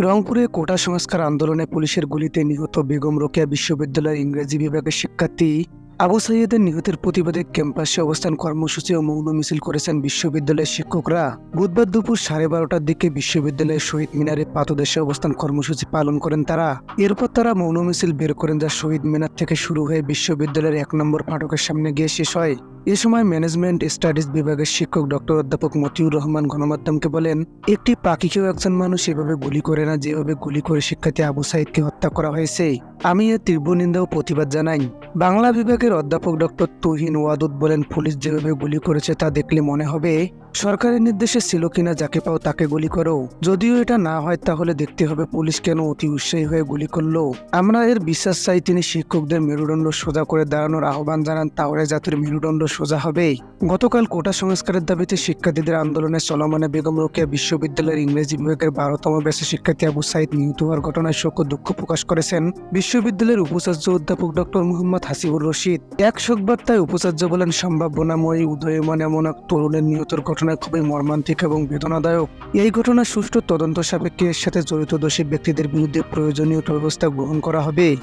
রংপুরে কোটা সংস্কার আন্দোলনে পুলিশের গুলিতে নিহত বেগম রোকেয়া বিশ্ববিদ্যালয়ের ইংরেজি বিভাগের শিক্ষার্থী আবু সাইয়েদের নিহতের প্রতিবাদে ক্যাম্পাসে অবস্থান কর্মসূচি ও মৌন মিছিল করেছেন বিশ্ববিদ্যালয়ের শিক্ষকরা। বুধবার দুপুর সাড়ে বারোটার দিকে বিশ্ববিদ্যালয়ের শহীদ মিনারে পাতদেশে অবস্থান কর্মসূচি পালন করেন তারা। এরপর তারা মৌন মিছিল বের করেন যা শহীদ মিনার থেকে শুরু হয়ে বিশ্ববিদ্যালয়ের এক নম্বর ফাটকের সামনে গিয়ে শেষ হয়। এ সময় ম্যানেজমেন্ট স্টাডিজ বিভাগের শিক্ষক ডক্টর অধ্যাপক মতিউর রহমান গণমাধ্যমকে বলেন, একটি পাখিকেও একজন মানুষ এভাবে গুলি করে না, যেভাবে গুলি করে শিক্ষার্থী আবু সাইদকে হত্যা করা হয়েছে। আমি এর তীব্র নিন্দা ও প্রতিবাদ জানাই। বাংলা বিভাগের অধ্যাপক ডক্টর তুহিন ওয়াদুদ বলেন, পুলিশ যেভাবে গুলি করেছে তা দেখলে মনে হবে সরকারের নির্দেশে ছিল কিনা যাকে পাও তাকে গুলি করো। যদিও এটা না হয়, তাহলে দেখতে হবে পুলিশ কেন অতি উৎসাহী হয়ে গুলি করল। আমরা এর বিশ্বাস চাই তিনি শিক্ষকদের মেরুদণ্ড সোজা করে দাঁড়ানোর আহ্বান জানান, তাহলে জাতির মেরুদণ্ড সোজা হবে গতকাল কোটা সংস্কারের দাবিতে শিক্ষার্থীদের আন্দোলনে চলমানে বেগম রোকেয়া বিশ্ববিদ্যালয়ের ইংরেজি বিভাগের বারোতম ব্যাচের শিক্ষার্থী আবু সাইদ নিহত হওয়ার ঘটনায় শোক দুঃখ প্রকাশ করেছেন বিশ্ববিদ্যালয়ের উপাচার্য অধ্যাপক ডক্টর মোহাম্মদ হাসিবুর রশিদ। এক শোকবার্তায় উপাচার্য বলেন সম্ভাবনাময়ী উদয়মান এমন এক তরুণের নিহতের ঘটনা খুবই মর্মান্তিক এবং বেদনাদায়ক। এই ঘটনা সুষ্ঠু তদন্ত সাপেক্ষে এর সাথে জড়িত দোষী ব্যক্তিদের বিরুদ্ধে প্রয়োজনীয় ব্যবস্থা গ্রহণ করা হবে।